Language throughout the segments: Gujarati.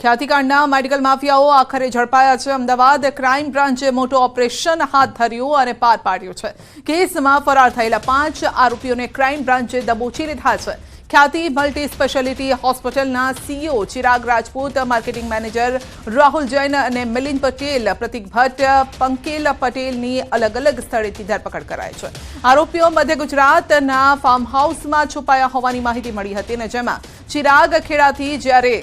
ખ્યાતિકાંડના મેડિકલ માફિયાઓ આખરે ઝડપાયા છે. અમદાવાદ ક્રાઇમ બ્રાન્ચે મોટું ઓપરેશન હાથ ધર્યું અને પાર પાડ્યું છે. કેસમાં ફરાર થયેલા પાંચ આરોપીઓને ક્રાઇમ બ્રાન્ચે દબોચી લીધા છે. ખ્યાતિ મલ્ટી સ્પેશિયાલિટી હોસ્પિટલના CEO Chirag Rajput, marketing manager Rahul Jain અને મિલિંદ પટેલ, પ્રતિક ભટ્ટ, પંકેલ પટેલની અલગ અલગ સ્થળેથી ધરપકડ કરાઈ છે. આરોપીઓ મધ્ય ગુજરાતના ફાર્મ હાઉસમાં છુપાયા હોવાની માહિતી મળી હતી અને જેમાં ચિરાગ ખેડાથી જ્યારે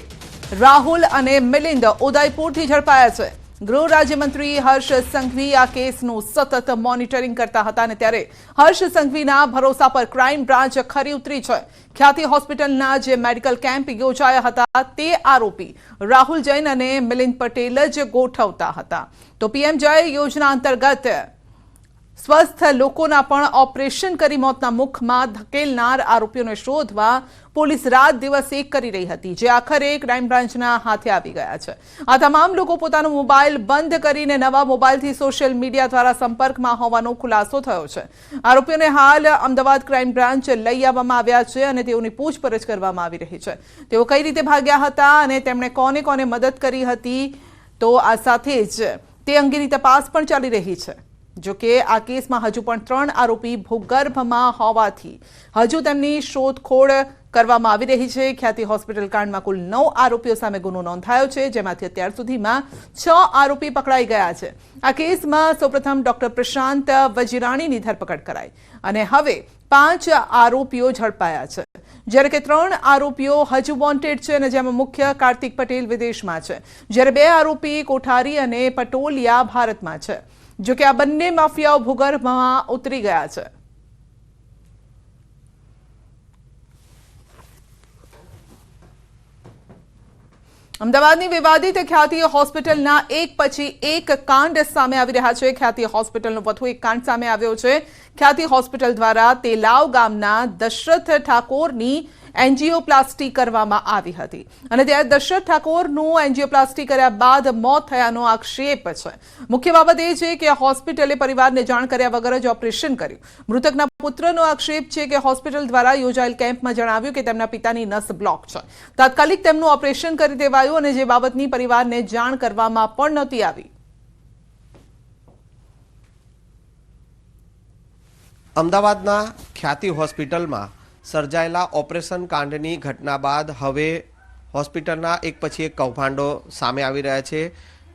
રાહુલ અને મિલિંદ ઉદયપુરથી ઝડપાયા છે. ગૃહ રાજ્યમંત્રી હર્ષ સંઘવી આ કેસનું સતત મોનિટરિંગ કરતા હતા અને ત્યારે હર્ષ સંઘવીના ભરોસા પર ક્રાઇમ બ્રાન્ચ ખરી ઉતરી છે. ખ્યાતિ હોસ્પિટલના જે મેડિકલ કેમ્પ યોજાયા હતા તે આરોપી રાહુલ જૈન અને મિલિંદ પટેલ જ ગોઠવતા હતા. તો પીએમ જય યોજના અંતર્ગત સ્વસ્થ લોકોના પણ ઓપરેશન કરી મોતના મુખમાં ધકેલનાર આરોપીઓને શોધવા પોલીસ રાત દિવસ એક કરી રહી હતી, જે આખરે ક્રાઇમ બ્રાન્ચના હાથે આવી ગયા છે. આ તમામ લોકો પોતાનો મોબાઈલ બંધ કરીને નવા મોબાઈલથી સોશિયલ મીડિયા દ્વારા સંપર્કમાં હોવાનો ખુલાસો થયો છે. આરોપીઓને હાલ અમદાવાદ ક્રાઇમ બ્રાન્ચ લઈ આવવામાં આવ્યા છે અને તેઓની પૂછપરછ કરવામાં આવી રહી છે. તેઓ કઈ રીતે ભાગ્યા હતા અને તેમણે કોને કોને મદદ કરી હતી, તો આ સાથે જ તે અંગેની તપાસ પણ ચાલી રહી છે. જો કે આ કેસમાં હજુ પણ ત્રણ આરોપી ભૂગર્ભમાં હોવાથી હજુ તેમની શોધખોળ કરવામાં આવી રહી છે. ખ્યાતિ હોસ્પિટલ કાંડમાં કુલ નવ આરોપીઓ સામે ગુનો નોંધાયો છે, જેમાંથી અત્યાર સુધીમાં છ આરોપી પકડાઈ ગયા છે. આ કેસમાં સૌપ્રથમ ડોક્ટર પ્રશાંત વજીરાણીની ધરપકડ કરાઈ અને હવે પાંચ આરોપીઓ ઝડપાયા છે. જ્યારે કે ત્રણ આરોપીઓ હજુ વોન્ટેડ છે અને જેમાં મુખ્ય કાર્તિક પટેલ વિદેશમાં છે. જ્યારે બે આરોપી કોઠારી અને પટોલિયા ભારતમાં છે. જો કે આ બંને માફિયાઓ ભૂગર્ભમાં ઉતરી ગયા છે. અમદાવાદની વિવાદિત ખ્યાતિ હોસ્પિટલના એક પછી એક કાંડ સામે આવી રહ્યા છે. ખ્યાતિ હોસ્પિટલનો વધુ એક કાંડ સામે આવ્યો છે. ખ્યાતિ હોસ્પિટલ દ્વારા તેલાવ ગામના દશરથ ઠાકોરની એન્જિયોપ્લાસ્ટી કરવામાં આવી હતી. અને ત્યારે દશરથ ઠાકોરનું એન્જિયોપ્લાસ્ટી કર્યા બાદ મોત થયાનો આક્ષેપ છે. મુખ્ય બાબત એ છે કે હોસ્પિટલે પરિવારને જાણ કર્યા વગર જ ઓપરેશન કર્યું. મૃતકના પુત્રનો આક્ષેપ છે કે હોસ્પિટલ દ્વારા યોજાયેલ કેમ્પમાં જણાવ્યું કે તેમના પિતાની નસ બ્લોક છે. તાત્કાલિક તેમનું ઓપરેશન કરી દેવાયું અને જે બાબતની પરિવારને જાણ કરવામાં પણ નહોતી આવી. અમદાવાદના ખ્યાતિ હોસ્પિટલમાં સર્જાયેલા ઓપરેશન કાંડની ઘટના બાદ હવે હોસ્પિટલના એક પછી એક કૌભાંડો સામે આવી રહ્યા છે.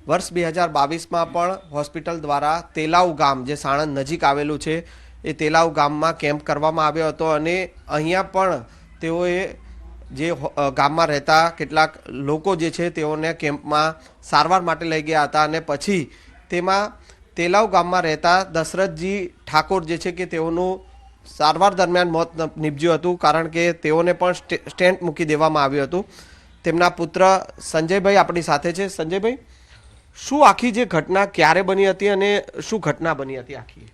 વર્ષ બે હજાર બાવીસમાં પણ હોસ્પિટલ દ્વારા તેલાવ ગામ, જે સાણંદ નજીક આવેલું છે, એ તેલાવ ગામમાં કેમ્પ કરવામાં આવ્યો હતો અને અહીંયા પણ તેઓએ જે ગામમાં રહેતા કેટલાક લોકો જે છે તેઓને કેમ્પમાં સારવાર માટે લઈ ગયા હતા અને પછી તેમાં તેલાવ ગામમાં રહેતા દશરથજી ઠાકોર જે છે કે તેઓનું સારવાર દરમિયાન મોત નીપજ્યું હતું, કારણ કે તેઓને પણ સ્ટે- સ્ટેન્ટ મૂકી દેવામાં આવ્યું હતું. તેમના પુત્ર સંજયભાઈ આપણી સાથે છે. સંજયભાઈ, શું આખી જે ઘટના ક્યારે બની હતી અને શું ઘટના બની હતી આખી?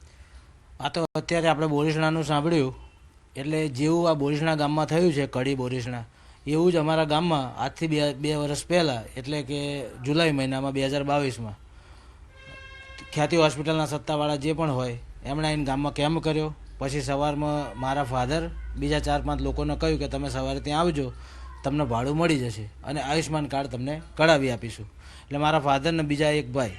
આ તો અત્યારે આપણે બોરીસણાનું સાંભળ્યું. એટલે જેવું આ બોરીસણા ગામમાં થયું છે, કડી બોરીસણા, એવું જ અમારા ગામમાં આજથી બે બે વર્ષ પહેલાં, એટલે કે જુલાઈ મહિનામાં બે હજાર બાવીસમાં ખ્યાતિ હોસ્પિટલના સત્તાવાળા જે પણ હોય, એમણે આવીને ગામમાં કેમ્પ કર્યો. પછી સવારમાં મારા ફાધર બીજા ચાર પાંચ લોકોને કહ્યું કે તમે સવારે ત્યાં આવજો, તમને ભાડું મળી જશે અને આયુષ્માન કાર્ડ તમને કઢાવી આપીશું. એટલે મારા ફાધરને બીજા એક ભાઈ,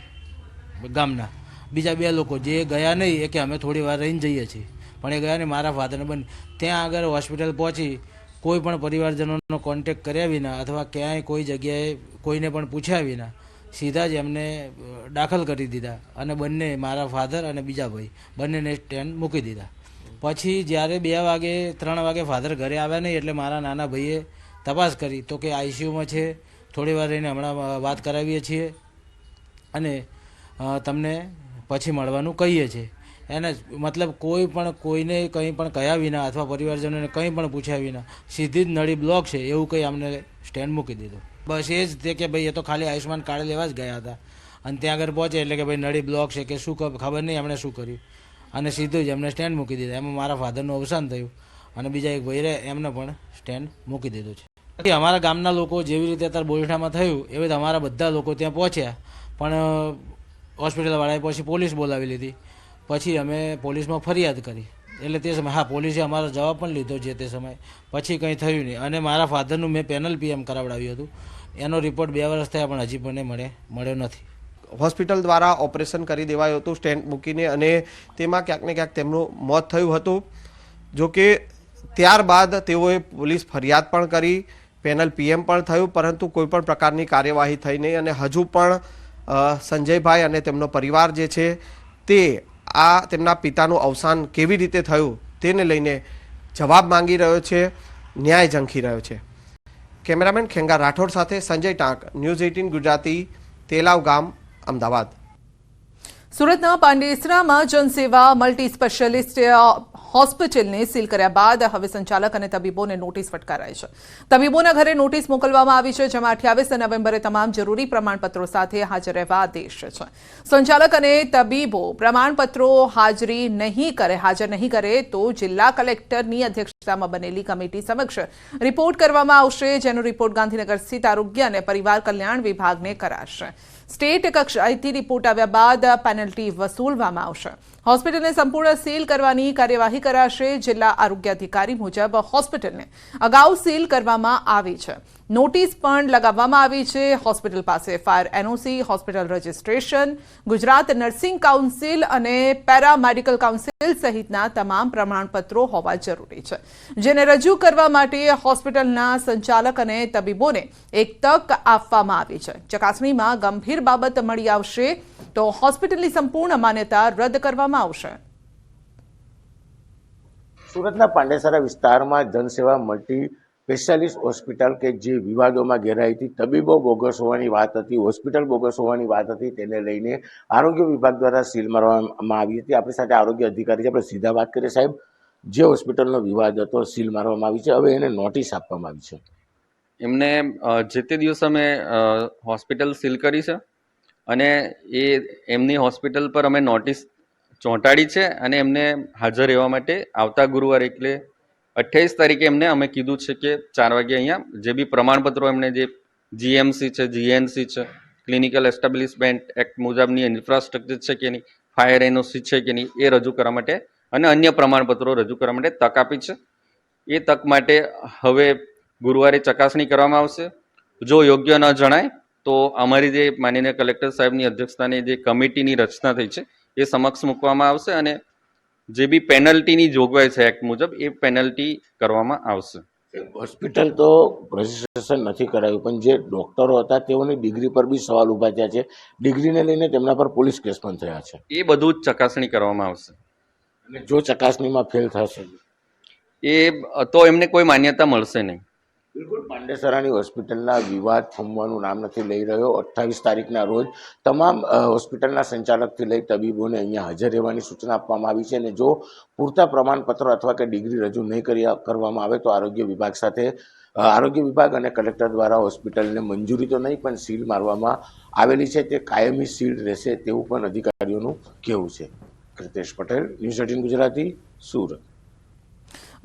ગામના, બીજા બે લોકો જે ગયા નહીં, એ કે અમે થોડી વાર રહીને જઈએ છીએ. પણ એ ગયા નહીં મારા ફાધરને બંને. ત્યાં આગળ હોસ્પિટલ પહોંચી, કોઈ પણ પરિવારજનોનો કોન્ટેક કર્યા વિના અથવા ક્યાંય કોઈ જગ્યાએ કોઈને પણ પૂછ્યા વિના સીધા જ એમને દાખલ કરી દીધા અને બંને મારા ફાધર અને બીજા ભાઈ બંનેને સ્ટેન્ડ મૂકી દીધા. પછી જ્યારે બે વાગે, ત્રણ વાગે ફાધર ઘરે આવ્યા નહીં એટલે મારા નાના ભાઈએ તપાસ કરી તો કે આઈસીયુમાં છે. થોડી વાર રહીને હમણાં વાત કરાવીએ છીએ અને તમને પછી મળવાનું કહીએ છીએ. એને મતલબ કોઈ પણ, કોઈને કંઈ પણ કહ્યા વિના અથવા પરિવારજનોને કંઈ પણ પૂછ્યા વિના સીધી જ નળી બ્લોક છે એવું કંઈ અમને સ્ટેન્ડ મૂકી દીધું. બસ એ જ તે કે ભાઈ એ તો ખાલી આયુષ્માન કાર્ડ લેવા જ ગયા હતા. અને ત્યાં આગળ પહોંચે એટલે કે ભાઈ નળી બ્લોક છે કે શું ખબર નહીં એમણે શું કર્યું. અને સીધું જ એમને સ્ટેન્ડ મૂકી દીધા. એમાં મારા ફાધરનું અવસાન થયું અને બીજા એક ભાઈ એમને પણ સ્ટેન્ડ મૂકી દીધું છે. અમારા ગામના લોકો જેવી રીતે અત્યારે બોલઠામાં થયું, એવી રીતે અમારા બધા લોકો ત્યાં પહોંચ્યા. પણ હોસ્પિટલવાળાએ પછી પોલીસ બોલાવી લીધી. પછી અમે પોલીસમાં ફરિયાદ કરી. એટલે તે સમયે, હા, પોલીસે અમારો જવાબ પણ લીધો છે તે સમયે. પછી કંઈ થયું નહીં. અને મારા ફાધરનું મેં પેનલ પીએમ કરાવડાવ્યું હતું. એનો રિપોર્ટ બે વર્ષ થયા પણ હજી પણ મળે, મળ્યો નથી. હોસ્પિટલ દ્વારા ઓપરેશન કરી દેવાયું હતું સ્ટેન્ટ મૂકીને અને તેમાં ક્યાંક ને ક્યાંક તેમનું મોત થયું હતું. જોકે ત્યારબાદ તેઓએ પોલીસ ફરિયાદ પણ કરી, પેનલ પીએમ પણ થયું, પરંતુ કોઈપણ પ્રકારની કાર્યવાહી થઈ નહીં અને હજુ પણ સંજયભાઈ અને તેમનો પરિવાર જે છે તે આ તેમના પિતાનું અવસાન કેવી રીતે થયું તેને લઈને જવાબ માંગી રહ્યો છે, ન્યાય ઝંખી રહ્યો છે. કેમેરામેન ખેંગા રાઠોડ સાથે સંજય ટાંક, ન્યૂઝ એઇટીન ગુજરાતી, તેલાવ ગામ. અમદાવાદ. સુરતના પાંડેસરામાં જનસેવા મલ્ટી સ્પેશિયાલિસ્ટ હોસ્પિટલને સીલ કર્યા બાદ હવે સંચાલક અને તબીબોને નોટિસ ફટકારાઈ છે. તબીબોના ઘરે નોટિસ મોકલવામાં આવી છે, જેમાં અઠ્યાવીસ નવેમ્બરે તમામ જરૂરી પ્રમાણપત્રો સાથે હાજર રહેવા આદેશ છે. સંચાલક અને તબીબો પ્રમાણપત્રો હાજરી નહીં કરે, હાજર નહીં કરે તો જિલ્લા કલેક્ટરની અધ્યક્ષતામાં બનેલી કમિટી સમક્ષ રિપોર્ટ કરવામાં આવશે, જેનો રિપોર્ટ ગાંધીનગર સ્થિત આરોગ્ય અને પરિવાર કલ્યાણ વિભાગને કરાશે. સ્ટેટ કક્ષાએથી રિપોર્ટ આવ્યા બાદ પેનલ્ટી વસૂલવામાં આવશે. હોસ્પિટલને સંપૂર્ણ સીલ કરવાની કાર્યવાહી કરાશે જિલ્લા આરોગ્ય અધિકારી મુજબ. હોસ્પિટલને અગાઉ સીલ કરવામાં આવી છે. નોટિસ પણ લગાવવામાં આવી છે. હોસ્પિટલ પાસે fire NOC, hospital registration, Gujarat nursing council અને પેરામેડિકલ કાઉન્સિલ સહિતના તમામ પ્રમાણપત્રો હોવા જરૂરી છે. જેને રજૂ કરવા માટે હોસ્પિટલના સંચાલક અને તબીબોને એક તક આપવામાં આવી છે. ચકાસણીમાં ગંભીર બાબત મળી આવશે તો હોસ્પિટલની સંપૂર્ણ માન્યતા રદ કરવામાં આવશે. સુરતના પાંડેસરા વિસ્તારમાં જનસેવા મલ્ટી સ્પેશિયાલિસ્ટ હોસ્પિટલ કે જે વિવાદોમાં ઘેરાઈ હતી, તબીબો બોગસ હોવાની વાત હતી, હોસ્પિટલ બોગસ હોવાની વાત હતી, તેને લઈને આરોગ્ય વિભાગ દ્વારા સીલ મારવામાં આવી હતી. આપણી સાથે આરોગ્ય અધિકારી છે, આપણે સીધા વાત કરીએ સાહેબ. જે હોસ્પિટલનો વિવાદ હતો, સીલ મારવામાં આવી છે. હવે એને નોટિસ આપવામાં આવી છે. એમને જે તે દિવસ અમે હોસ્પિટલ સીલ કરી છે અને એ, એમની હોસ્પિટલ પર અમે નોટિસ ચોંટાડી છે અને એમને હાજર રહેવા માટે આવતા ગુરુવાર એટલે અઠ્યાવીસ તારીખે એમને અમે કીધું છે કે ચાર વાગે અહીંયા જે બી પ્રમાણપત્રો એમને જે જીએમસી છે જીએનસી છે ક્લિનિકલ એસ્ટાબ્લિશમેન્ટ એક્ટ મુજબની ઇન્ફ્રાસ્ટ્રક્ચર છે કે નહીં ફાયર એનઓસી છે કે નહીં, એ રજૂ કરવા માટે અને અન્ય પ્રમાણપત્રો રજૂ કરવા માટે તક આપી છે. એ તક માટે હવે ગુરુવારે ચકાસણી કરવામાં આવશે. જો યોગ્ય ન જણાય, તો અમારી જે માનનીય કલેક્ટર સાહેબની અધ્યક્ષતાની જે કમિટીની રચના થઈ છે, એ સમક્ષ મૂકવામાં આવશે અને જે બી પેનલ્ટીની જોગવાઈ છે એક્ટ મુજબ એ પેનલ્ટી કરવામાં આવશે. હોસ્પિટલ તો રજીસ્ટ્રેશન નથી કરાયું પણ જે ડોક્ટરો હતા તેઓની ડિગ્રી પર બી સવાલ ઊભા થયા છે. ડિગ્રીને લઈને તેમના પર પોલીસ કેસ પણ થયા છે. એ બધું જ ચકાસણી કરવામાં આવશે. અને જો ચકાસણીમાં ફેલ થશે? એ તો એમને કોઈ માન્યતા મળશે નહીં. બિલકુલ, પાંડેસરાની હોસ્પિટલના વિવાદ થમવાનું નામ નથી લઈ રહ્યો. અઠ્ઠાવીસ તારીખના રોજ તમામ હોસ્પિટલના સંચાલકથી લઈ તબીબોને અહીંયા હાજર રહેવાની સૂચના આપવામાં આવી છે અને જો પૂરતા પ્રમાણપત્રો અથવા કે ડિગ્રી રજૂ નહીં કરી કરવામાં આવે તો આરોગ્ય વિભાગ સાથે આરોગ્ય વિભાગ અને કલેક્ટર દ્વારા હોસ્પિટલને મંજૂરી તો નહીં, પણ સીલ મારવામાં આવેલી છે. તે કાયમી સીલ રહેશે તેવું પણ અધિકારીઓનું કહેવું છે. Kritesh Patel, news eighteen Gujarati, Surat.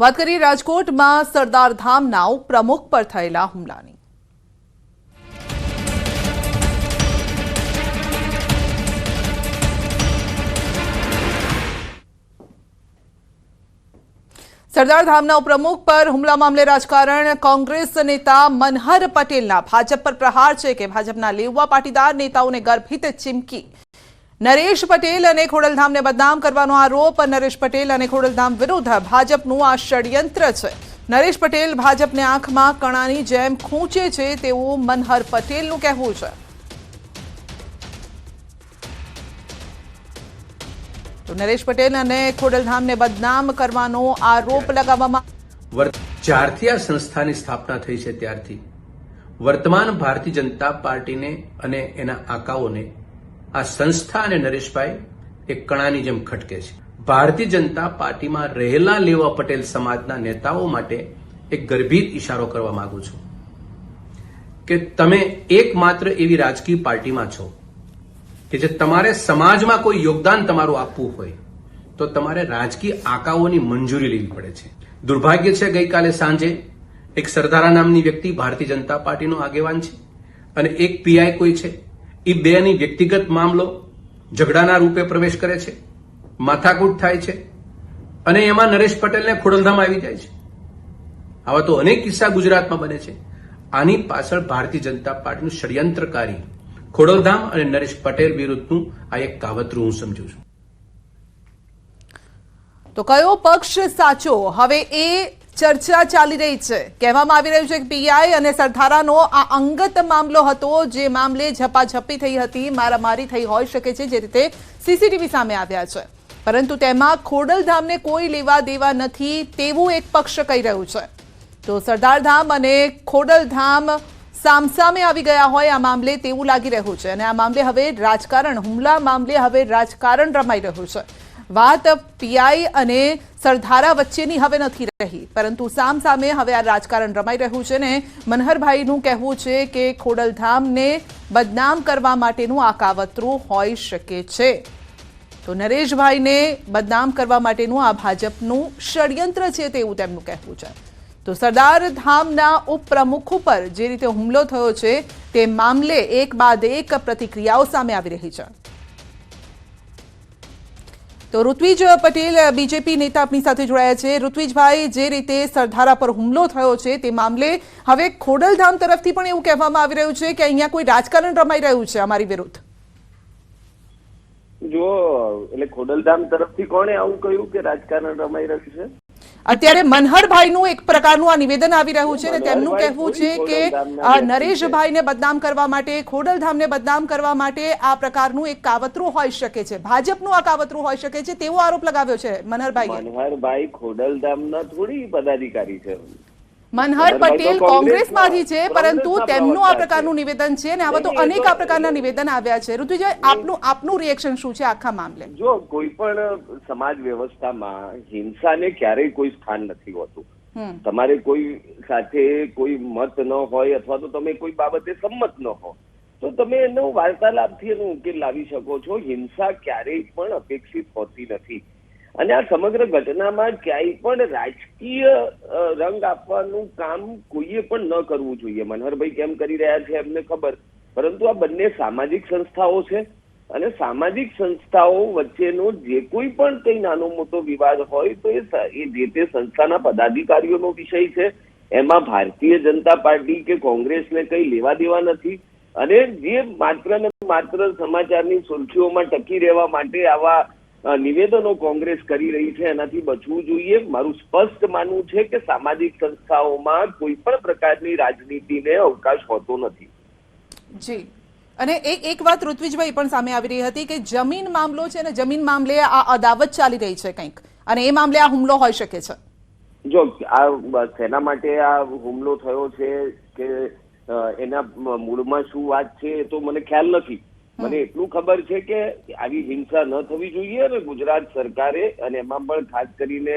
વાત કરીએ રાજકોટમાં સરદાર ધામના પ્રમુખ પર થયેલા હુમલાની. સરદાર ધામના ઉપપ્રમુખ પર હુમલા મામલે રાજકારણ કોંગ્રેસ નેતા મનહર પટેલના ભાજપ પર પ્રહાર છે કે ભાજપના લેવા પાટીદાર નેતાઓને ગર્ભિત ચીમકી. નરેશ પટેલ અને ખોડલધામને બદનામ કરવાનો આરોપ. નરેશ પટેલ અને ખોડલધામ વિરુદ્ધ ભાજપનું આ ષડયંત્ર છે. નરેશ પટેલ ભાજપને આંખમાં કણાની જેમ ખૂંચે છે તેવું મનહર પટેલનું કહેવું છે. તો નરેશ પટેલ અને ખોડલધામને બદનામ કરવાનો આરોપ લગાવવામાં જ્યારથી આ સંસ્થાની સ્થાપના થઈ છે ત્યારથી. વર્તમાન ભારતીય જનતા પાર્ટીને અને એના આકાઓને આ સંસ્થા અને નરેશભાઈ એક કણાની જેમ ખટકે છે. ભારતીય જનતા પાર્ટીમાં રહેલા લેવા પટેલ સમાજના નેતાઓ માટે એક ગર્ભિત ઇશારો કરવા માંગુ છું. કે તમે એકમાત્ર એવી રાજકીય પાર્ટીમાં છો કે જે તમારે સમાજમાં કોઈ યોગદાન તમારું આપવું હોય, તો તમારે રાજકીય આકાઓની મંજૂરી લેવી પડે છે. દુર્ભાગ્ય છે, ગઈકાલે સાંજે એક સરદારા નામની વ્યક્તિ ભારતીય જનતા પાર્ટીનો આગેવાન છે અને એક પીઆઈ કોઈ છે. એ બેની વ્યક્તિગત મામલો ઝઘડાના રૂપે પ્રવેશ કરે છે, માથાકૂટ થાય છે અને એમાં નરેશ પટેલને ખોડલધામ આવી જાય છે. આવા તો અનેક કિસ્સા ગુજરાતમાં બને છે. આની પાછળ ભારતીય જનતા પાર્ટીનું ષડયંત્રકારી ખોડલધામ અને નરેશ પટેલ વિરુદ્ધનું આ એક કાવતરું હું સમજુ છું. તો કયો પક્ષ સાચો? હવે એ ચર્ચા ચાલી રહી છે. કહેવામાં આવી રહ્યું છે કે પીઆઈ અને સરધારાનો આ અંગત મામલો હતો, જે મામલે ઝપાઝપી થઈ હતી, મારામારી થઈ હોઈ શકે છે, જે રીતે સીસીટીવી સામે આવ્યા છે. પરંતુ તેમાં ખોડલધામને કોઈ લેવા દેવા નથી તેવું એક પક્ષ કહી રહ્યું છે. તો સરદારધામ અને ખોડલધામ સામસામે આવી ગયા હોય, આ મામલે તેવું લાગી રહ્યું છે. અને આ મામલે હવે રાજકારણ, હુમલા મામલે હવે રાજકારણ રમાઈ રહ્યું છે. વાત પીઆઈ અને સરધારા વચ્ચેની હવે નથી રહી. પરંતુ સામ સામે હવે આ રાજકારણ રમાઈ રહ્યું છે ને મનહરભાઈનું કહેવું છે કે ખોડલધામને બદનામ કરવા માટેનું આ કાવતરું હોઈ શકે છે. તો નરેશભાઈને બદનામ કરવા માટેનું આ ભાજપનું ષડયંત્ર છે તેવું તેમનું કહેવું છે. તો સરદાર ધામના ઉપપ્રમુખ ઉપર જે રીતે હુમલો થયો છે તે મામલે એક બાદ એક પ્રતિક્રિયાઓ સામે આવી રહી છે. તો ઋત્વિજ પટેલ બીજેપી નેતા આપણી સાથે જોડાયા છે. ઋત્વિજભાઈ, જે રીતે સરધારા પર હુમલો થયો છે તે મામલે હવે ખોડલધામ તરફથી પણ એવું કહેવામાં આવી રહ્યું છે કે અહીંયા કોઈ રાજકારણ રમાઈ રહ્યું છે અમારી વિરુદ્ધ. જો એટલે ખોડલધામ તરફથી કોણે આવું કહ્યું કે રાજકારણ રમાઈ રહ્યું છે? અત્યારે મનહરભાઈનું એક પ્રકારનું આ નિવેદન આવી રહ્યું છે અને તેમનું કહેવું છે કે. નરેશભાઈને બદનામ કરવા માટે ખોડલધામને બદનામ કરવા માટે આ પ્રકારનું એક કાવતરું હોઈ શકે છે. ભાજપનું આ કાવતરું હોઈ શકે છે તેવો આરોપ લગાવ્યો છે મનહરભાઈ મનહરભાઈ ખોડલધામના થોડી પદાધિકારી છે. મનહર પટેલ કોંગ્રેસમાંથી છે પરંતુ તેમનું આ પ્રકારનું નિવેદન છે અને આવા તો અનેક આ પ્રકારના નિવેદન આવ્યા છે. ઋતુજય આપનું આપનું રિએક્શન શું છે આખા મામલે? જો કોઈ પણ સમાજ વ્યવસ્થામાં હિંસાને ક્યારેય કોઈ સ્થાન નથી હોતું. તમારે કોઈ સાથે કોઈ મત ન હોય અથવા તો તમે કોઈ બાબતે સંમત ન હો. તો તમે એનો વાર્તાલાપથી એનો ઉકેલ લાવી શકો છો. હિંસા ક્યારેય પણ અપેક્ષિત હોતી નથી. અને આ સમગ્ર ઘટનામાં ક્યાંય પણ રાજકીય રંગ આપવાનું કામ કોઈએ પણ ન કરવું જોઈએ. મનહરભાઈ કેમ કરી રહ્યા છે એમને ખબર. પરંતુ આ બંને સામાજિક સંસ્થાઓ છે અને સામાજિક સંસ્થાઓ વચ્ચેનો જે કોઈ પણ કઈ નાનો મોટો વિવાદ હોય તો એ જે તે સંસ્થાના પદાધિકારીઓનો વિષય છે. એમાં ભારતીય જનતા પાર્ટી કે કોંગ્રેસને કઈ લેવા દેવા નથી. અને જે માત્ર ને માત્ર સમાચારની સુર્ખીઓમાં ટકી રહેવા માટે આવા નિવેદનો કોંગ્રેસ કરી રહી છે એનાથી બચવું જોઈએ. મારું સ્પષ્ટ માનવું છે કે સામાજિક સંસ્થાઓમાં કોઈ પણ પ્રકારની રાજનીતિને અવકાશ હોતો નથી. જી. અને એક એક વાત ઋત્વિજભાઈ પણ સામે આવી રહી હતી કે જમીન મામલો છે અને જમીન મામલે આ અદાવત ચાલી રહી છે કંઈક. અને એ મામલે આ હુમલો હોઈ શકે છે. જો આ સેના માટે આ હુમલો થયો છે કે એના મૂળમાં શું વાત છે એ તો મને ખ્યાલ નથી. મને એટલું ખબર છે કે આવી હિંસા ન થવી જોઈએ અને ગુજરાત સરકારે અને એમાં પણ ખાસ કરીને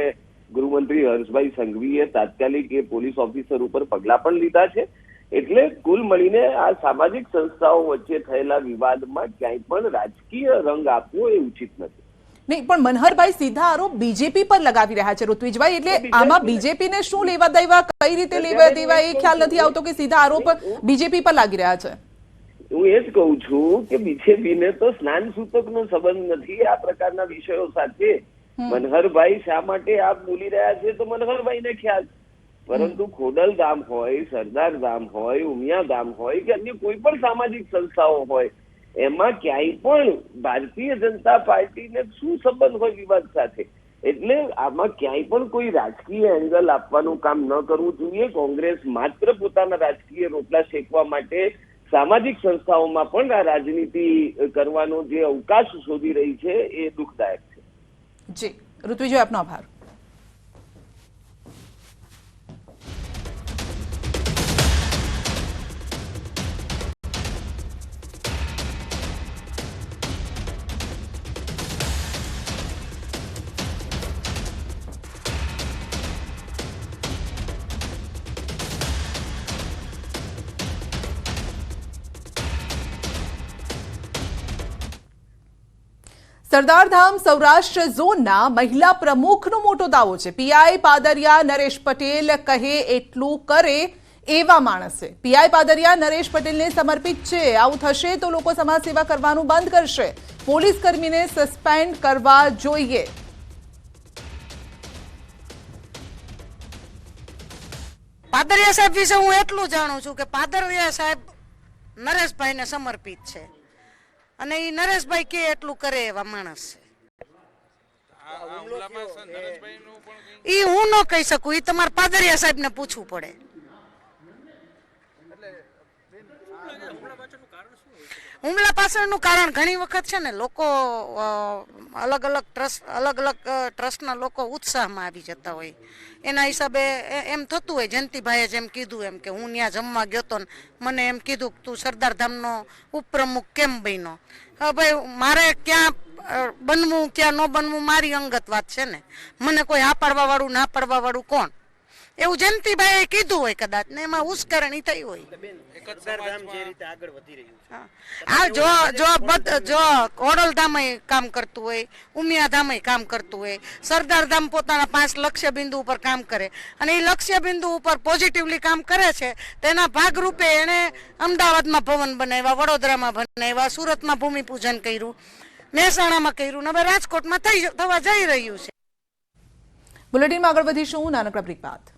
ગૃહમંત્રી હર્ષભાઈ સંઘવીએ તાત્કાલિક એ પોલીસ ઓફિસર ઉપર પગલા પણ લીધા છે. એટલે કુલ મળીને આ સામાજિક સંસ્થાઓ વચ્ચે થયેલા વિવાદમાં ક્યાંય પણ રાજકીય રંગ આપવો એ ઉચિત નથી. નહીં પણ મનહરભાઈ સીધા આરોપ બીજેપી પર લગાવી રહ્યા છે ઋત્વિજભાઈ. એટલે બીજેપી આમાં બીજેપીને શું લેવા દેવા કઈ રીતે લેવા દેવા એ ખ્યાલ નથી આવતો કે સીધા આરોપ બીજેપી પર લાગી રહ્યા છે. હું એ જ કહું છું કે બીજેપીને તો સ્નાન સૂતકનો સંબંધ નથી. આ પ્રકારના વિષયો સાથે મનહરભાઈ શા માટે આપ બોલી રહ્યા છે તો મનહરભાઈને ખ્યાલ. પરંતુ ખોડલ ધામ હોય સરદાર ધામ હોય ઉમિયા ધામ હોય કે અન્ય કોઈ પણ સામાજિક સંસ્થાઓ હોય એમાં ક્યાંય પણ ભારતીય જનતા પાર્ટીને શું સંબંધ હોય વિવાદ સાથે? એટલે આમાં ક્યાંય પણ કોઈ રાજકીય એંગલ આપવાનું કામ ન કરવું જોઈએ. કોંગ્રેસ માત્ર પોતાના રાજકીય રોટલા શેકવા માટે સામાજિક સંસ્થાઓમાં પણ આ રાજનીતિ કરવાનો જે અવકાશ શોધી રહી છે, એ દુઃખદાયક છે. જી ઋત્વિજભાઈ આપનો આભાર. સરદારધામ સૌરાષ્ટ્ર ઝોનના મહિલા પ્રમુખનો મોટો દાવો છે. પીઆઈ પાદરિયા નરેશ પટેલ કહે, એટલું કરે એવા માણસ. છે પીઆઈ પાદરિયા નરેશ પટેલને સમર્પિત છે. આવું થશે તો લોકો સમાજ સેવા કરવાનું બંધ કરશે. પોલીસ કર્મીને સસ્પેન્ડ કરવા જોઈએ. પાદરિયા સાહેબ વિશે હું એટલું જાણું છું કે પાદરિયા સાહેબ નરેશભાઈને સમર્પિત છે. અને એ નરેશભાઈ કે એટલું કરે એવા માણસ છે. એ હું ન કહી શકું એ તમારે પાદરિયા સાહેબને પૂછવું પડે. હુમલા પાછળનું કારણ ઘણી વખત છે ને લોકો અલગ અલગ ટ્રસ્ટ, અલગ અલગ ટ્રસ્ટના લોકો ઉત્સાહમાં આવી જતા હોય. એના હિસાબે એમ થતું હોય, જયંતિભાઈએ જેમ કીધું એમ કે હું ત્યાં જમવા ગયો તો મને એમ કીધું કે તું સરદારધામનો ઉપપ્રમુખ કેમ બન્યો? હવે ભાઈ, મારે ક્યાં બનવું, ક્યાં ન બનવું મારી અંગત વાત છે ને. મને કોઈ હા પાડવા વાળું ના પાડવા વાળું કોણ? એવું જયંતિભાઈએ કીધું હોય કદાચ ને એમાં ઉશ્કેરણી થઈ હોય. હા. જો જો જો ખોડલધામય કામ કરતું હોય ઉમિયાધામય કામ કરતું હોય સરદાર ધામ પોતાના પાંચ લક્ષ્ય બિંદુ ઉપર કામ કરે અને એ લક્ષ્ય બિંદુ ઉપર પોઝિટિવલી કામ કરે છે, તેના ભાગરૂપે એણે અમદાવાદમાં ભવન બનાવ્યા, વડોદરામાં બનાવ્યા, સુરતમાં ભૂમિપૂજન કર્યું, મહેસાણામાં કર્યું હવે રાજકોટમાં થઈ, થવા જઈ રહ્યું છે. બુલેટિનમાં આગળ વધીશું નાનકડા બ્રેક બાદ.